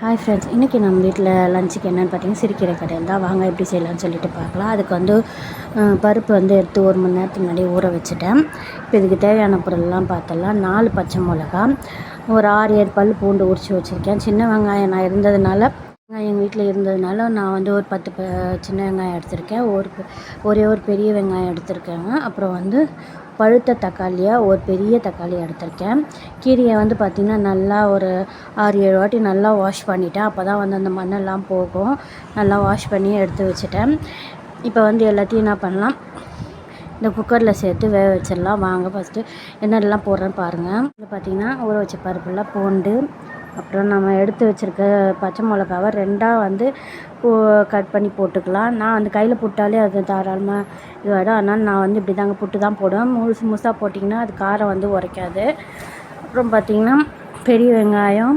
Hi friends இன்றைக்கி நம்ம வீட்டில் லஞ்சுக்கு என்னென்னு பார்த்தீங்கன்னா சிரிக்கிற கடையில் தான் வாங்க எப்படி செய்யலாம்னு சொல்லிட்டு பார்க்கலாம் அதுக்கு வந்து பருப்பு வந்து எடுத்து ஒரு மணி நேரத்துக்கு முன்னாடி ஊற வச்சுட்டேன். இப்போ இதுக்கு தேவையான பொருள்லாம் பார்த்தலாம் நாலு பச்சை மிளகா ஒரு ஆறு ஏழு பல் பூண்டு உரித்து வச்சுருக்கேன். சின்ன வெங்காயம் நான் இருந்ததுனால வெங்காயம் எங்கள் வீட்டில் இருந்ததுனால நான் வந்து ஒரு பத்து ப சின்ன வெங்காயம் எடுத்திருக்கேன். ஒரு ஒரே ஒரு பெரிய வெங்காயம் எடுத்திருக்கேங்க அப்புறம் வந்து பழுத்த தக்காளியாக ஒரு பெரிய தக்காளி எடுத்திருக்கேன். கீரையை வந்து பார்த்திங்கன்னா நல்லா ஒரு ஆறு ஏழு வாட்டி நல்லா வாஷ் பண்ணிட்டேன். அப்போ தான் வந்து அந்த மண்ணெல்லாம் போகும். நல்லா வாஷ் பண்ணி எடுத்து வச்சுட்டேன். இப்போ வந்து எல்லாத்தையும் என்ன பண்ணலாம்? இந்த குக்கரில் சேர்த்து வேக வச்சிடலாம். வாங்க ஃபஸ்ட்டு என்னெல்லாம் போடுறேன்னு பாருங்கள் இது பார்த்திங்கன்னா ஊற வச்ச பருப்புலாம் பூண்டு அப்புறம் நம்ம எடுத்து வச்சுருக்க பச்சை மிளகாவை ரெண்டாக வந்து கட் பண்ணி போட்டுக்கலாம். நான் அந்த கையில் போட்டாலே அது தாராளமாக இதுவாகிடும் அதனால் நான் வந்து இப்படி தாங்க புட்டு தான் போடுவேன். முழுசு முழுசாக போட்டிங்கன்னா அது காரம் வந்து உரைக்காது. அப்புறம் பார்த்திங்கன்னா பெரிய வெங்காயம்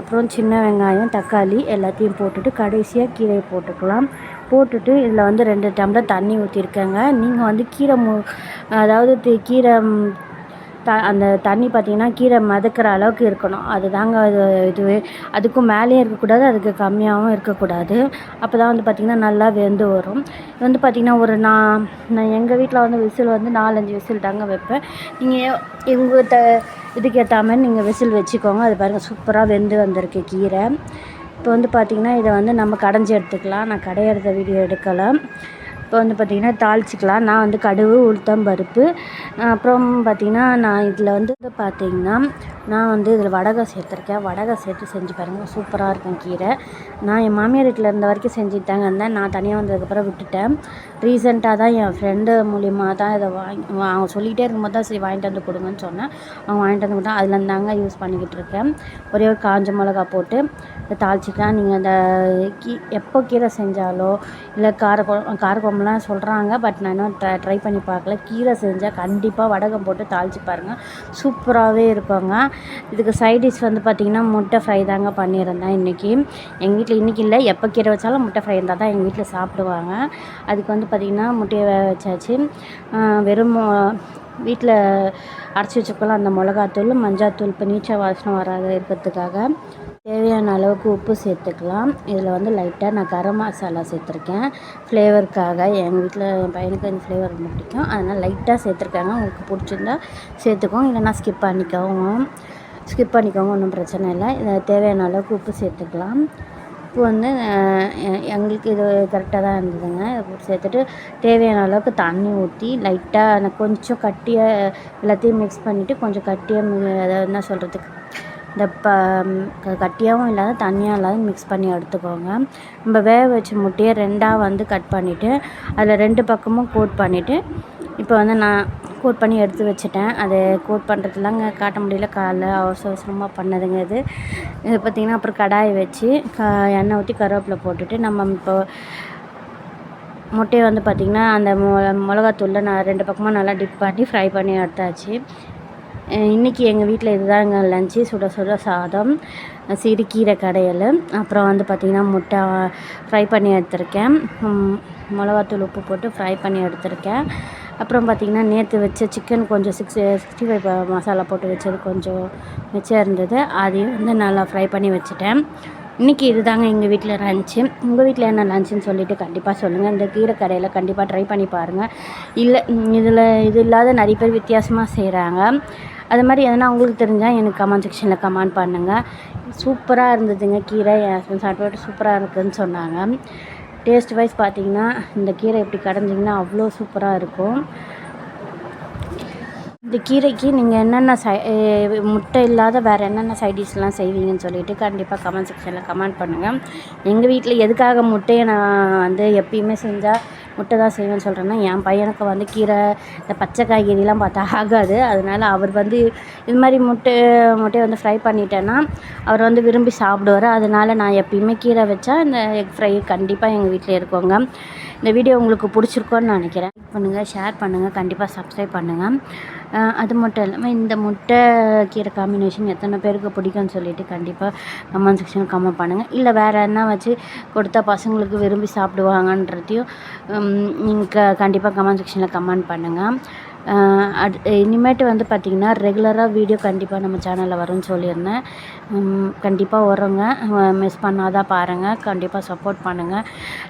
அப்புறம் சின்ன வெங்காயம் தக்காளி எல்லாத்தையும் போட்டுட்டு கடைசியாக கீரையை போட்டுக்கலாம். போட்டுட்டு இதில் வந்து ரெண்டு டம்ளர் தண்ணி ஊற்றிருக்கேங்க நீங்கள் வந்து கீரை மு அதாவது கீரை த அந்த தண்ணி பார்த்தீங்கன்னா கீரை மதக்கிற அளவுக்கு இருக்கணும். அதுதாங்க அது இதுவே. அதுக்கும் மேலேயும் இருக்கக்கூடாது அதுக்கு கம்மியாகவும் இருக்கக்கூடாது. அப்போ தான் வந்து பார்த்திங்கன்னா நல்லா வெந்து வரும். வந்து பார்த்திங்கன்னா ஒரு நான் நான் எங்கள் வீட்டில் வந்து விசில் வந்து நாலஞ்சு விசில் தாங்க வைப்பேன். நீங்கள் எங்கள் த இதுக்கு ஏற்ற மாதிரி நீங்கள் விசில் வச்சுக்கோங்க. அது பாருங்கள் சூப்பராக வெந்து வந்திருக்கு கீரை. இப்போ வந்து பார்த்திங்கன்னா இதை வந்து நம்ம கடைஞ்சி எடுத்துக்கலாம். நான் கடையிறத வீடியோ எடுக்கலை இப்போ வந்து பார்த்திங்கன்னா தாளிச்சிக்கலாம். நான் வந்து கடுகு உளுத்தம் பருப்பு. அப்புறம் பார்த்திங்கன்னா நான் இதில் வந்து பார்த்திங்கன்னா நான் வந்து இதில் வடகம் சேர்த்துருக்கேன். வடகம் சேர்த்து செஞ்சு பாருங்கள் சூப்பராக இருக்கும் கீரை. நான் என் மாமியார் வீட்டில் இருந்த வரைக்கும் செஞ்சுட்டு தாங்க இருந்தேன். நான் தனியாக வந்ததுக்கப்புறம் விட்டுட்டேன். ரீசெண்டாக தான் என் ஃப்ரெண்டு மூலியமாக தான் இதை வாங்கி அவங்க சொல்லிகிட்டே இருக்கும்போது தான் சரி வாங்கிட்டு வந்து கொடுங்கன்னு சொன்னேன். அவங்க வாங்கிட்டு வந்து கொடுத்தா அதில் தாங்க யூஸ் பண்ணிக்கிட்டு இருக்கேன். ஒரே ஒரு காஞ்ச மிளகா போட்டு இதை தாளிச்சிக்கலாம் நீங்கள் அந்த கீ எப்போ கீரை செஞ்சாலோ இல்லை கார காரக்குழம்புலாம் சொல்கிறாங்க பட் நான் இன்னும் ட்ரை ட்ரை பண்ணி பார்க்கல. கீரை செஞ்சால் கண்டிப்பாக வடகம் போட்டு தாளிச்சு பாருங்கள் சூப்பராகவே இருக்குங்க. இதுக்கு சைட் டிஷ் வந்து பார்த்திங்கன்னா முட்டை ஃப்ரை தாங்க பண்ணியிருந்தேன் இன்றைக்கி எங்கள் வீட்டில் இன்றைக்கி இல்லை எப்போ கீரை வச்சாலும் முட்டை ஃப்ரை இருந்தால் தான் எங்கள் வீட்டில் சாப்பிடுவாங்க. அதுக்கு வந்து பார்த்திங்கன்னா முட்டையை வேக வச்சாச்சு. வெறும் வீட்டில் அரைச்சி வச்சுக்கலாம் அந்த மிளகாத்தூள் மஞ்சாத்தூள் இப்போ நீச்சல் வாசனை வராத இருக்கிறதுக்காக தேவையான அளவுக்கு உப்பு சேர்த்துக்கலாம். இதில் வந்து லைட்டாக நான் கரம் மசாலா சேர்த்துருக்கேன். ஃப்ளேவருக்காக எங்கள் வீட்டில் என் பையனுக்கு இந்த ஃப்ளேவர் ரொம்ப பிடிக்கும். அதனால் லைட்டாக சேர்த்துருக்காங்க. உங்களுக்கு பிடிச்சிருந்தா சேர்த்துக்கோங்க. இல்லைன்னா ஸ்கிப் பண்ணிக்கோங்க. ஸ்கிப் பண்ணிக்கோங்க ஒன்றும் பிரச்சனை இல்லை. இதை தேவையான அளவுக்கு உப்பு சேர்த்துக்கலாம். உப்பு வந்து எங்களுக்கு இது கரெக்டாக தான் இருந்ததுங்க. இதை போட்டு சேர்த்துட்டு தேவையான அளவுக்கு தண்ணி ஊற்றி லைட்டாக கொஞ்சம் கட்டியாக எல்லாத்தையும் மிக்ஸ் பண்ணிவிட்டு கொஞ்சம் கட்டியாக அதை என்ன சொல்கிறதுக்கு இந்த ப க- கட்டியாகவும் இல்லாத தண்ணியாக இல்லாத மிக்ஸ் பண்ணி எடுத்துக்கோங்க. நம்ம வேக வச்ச முட்டையை ரெண்டாக வந்து கட் பண்ணிவிட்டு அதில் ரெண்டு பக்கமும் கோட் பண்ணிவிட்டு இப்போ வந்து நான் கோட் பண்ணி எடுத்து வச்சுட்டேன். அது கோட் பண்ணுறதுலாங்க காட்ட முடியல. காலைல அவசர அவசரமாக பண்ணதுங்க இது. இது பார்த்திங்கன்னா அப்புறம் கடாயை வச்சு க எண்ணெய் ஊற்றி கருவேப்பிலை போட்டுட்டு நம்ம இப்போ முட்டையை வந்து பார்த்திங்கன்னா அந்த மொ மிளகாத்தூளில் நான் ரெண்டு பக்கமாக நல்லா டிப் பண்ணி ஃப்ரை பண்ணி எடுத்தாச்சு. இன்றைக்கி எங்கள் வீட்டில் இதுதாங்க லஞ்சு சுட சுட சாதம் சிறுகீரை கடையல் அப்புறம் வந்து பார்த்திங்கன்னா முட்டை ஃப்ரை பண்ணி எடுத்திருக்கேன். மிளகாத்தூள் உப்பு போட்டு ஃப்ரை பண்ணி எடுத்திருக்கேன். அப்புறம் பார்த்திங்கன்னா நேற்று வச்ச சிக்கன் கொஞ்சம் சிக்ஸ் சிக்ஸ்டி ஃபைவ் மசாலா போட்டு வச்சது கொஞ்சம் மிச்சம் இருந்தது. அதையும் வந்து நல்லா ஃப்ரை பண்ணி வச்சுட்டேன். இன்றைக்கி இதுதாங்க எங்கள் வீட்டில் லஞ்சு உங்கள் வீட்டில் என்ன லஞ்சுன்னு சொல்லிவிட்டு கண்டிப்பாக சொல்லுங்கள் இந்த கீரை கடையில் கண்டிப்பாக ட்ரை பண்ணி பாருங்கள் இல்லை இதில் இது இல்லாத நிறைய பேர் வித்தியாசமாக செய்கிறாங்க அது மாதிரி எதனா உங்களுக்கு தெரிஞ்சால் எனக்கு கமெண்ட் செக்ஷனில் கமெண்ட் பண்ணுங்கள் சூப்பராக இருந்ததுங்க கீரை. என் ஹஸ்பண்ட் சாப்பிட்டு சூப்பராக இருக்குதுன்னு சொன்னாங்க. டேஸ்ட் வைஸ் பார்த்திங்கன்னா இந்த கீரை எப்படி கடைஞ்சிங்கன்னா அவ்வளோ சூப்பராக இருக்கும். இந்த கீரைக்கு நீங்கள் என்னென்ன சை முட்டை இல்லாத வேறு என்னென்ன சைட் டிஷ்லாம் செய்வீங்கன்னு சொல்லிவிட்டு கண்டிப்பாக கமெண்ட் செக்ஷனில் கமெண்ட் பண்ணுங்கள் எங்கள் வீட்டில் எதுக்காக முட்டையை நான் வந்து எப்பயுமே செஞ்சால் முட்டை தான் செய்வேன்னு சொல்கிறேன்னா என் பையனுக்கு வந்து கீரை இந்த பச்சை காய்கறிலாம் பார்த்தா ஆகாது. அதனால அவர் வந்து இது மாதிரி முட்டை முட்டையை வந்து ஃப்ரை பண்ணிட்டேன்னா அவர் வந்து விரும்பி சாப்பிடுவார். அதனால நான் எப்பயுமே கீரை வச்சா இந்த எக் ஃப்ரை கண்டிப்பாக எங்கள் வீட்டில் இருக்கோங்க. இந்த வீடியோ உங்களுக்கு பிடிச்சிருக்கோன்னு நினைக்கிறேன். பண்ணுங்கள் ஷேர் பண்ணுங்கள் கண்டிப்பாக சப்ஸ்கிரைப் பண்ணுங்கள் அது மட்டும் இல்லாமல் இந்த முட்டை கீரை காம்பினேஷன் எத்தனை பேருக்கு பிடிக்கும்னு சொல்லிட்டு கண்டிப்பாக கமெண்ட் செக்ஷனில் கமெண்ட் பண்ணுங்கள் இல்லை வேறு என்ன வச்சு கொடுத்தா பசங்களுக்கு விரும்பி சாப்பிடுவாங்கன்றதையும் நீங்கள் க கண்டிப்பாக கமெண்ட் செக்ஷனில் கமெண்ட் பண்ணுங்கள் அட் இனிமேட்டு வந்து பார்த்திங்கன்னா ரெகுலராக வீடியோ கண்டிப்பாக நம்ம சேனலில் வரும்னு சொல்லியிருந்தேன். கண்டிப்பாக வரோங்க மிஸ் பண்ணாதான் பாருங்கள் கண்டிப்பாக சப்போர்ட் பண்ணுங்கள்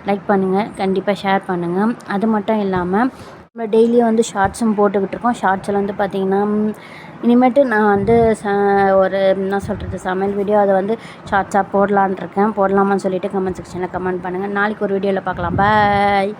லைக் பண்ணுங்கள் கண்டிப்பாக ஷேர் பண்ணுங்கள் அது மட்டும் இல்லாமல் நம்ம டெய்லியும் வந்து ஷார்ட்ஸும் போட்டுக்கிட்டு இருக்கோம். ஷார்ட்ஸில் வந்து பார்த்திங்கன்னா இனிமேட்டு நான் வந்து ச ஒரு என்ன சொல்கிறது சமையல் வீடியோ அதை வந்து ஷார்ட்ஸாக போடலான் இருக்கேன். போடலாமான்னு சொல்லிவிட்டு கமெண்ட் செக்ஷனில் கமெண்ட் பண்ணுங்கள் நாளைக்கு ஒரு வீடியோவில் பார்க்கலாம் பாய்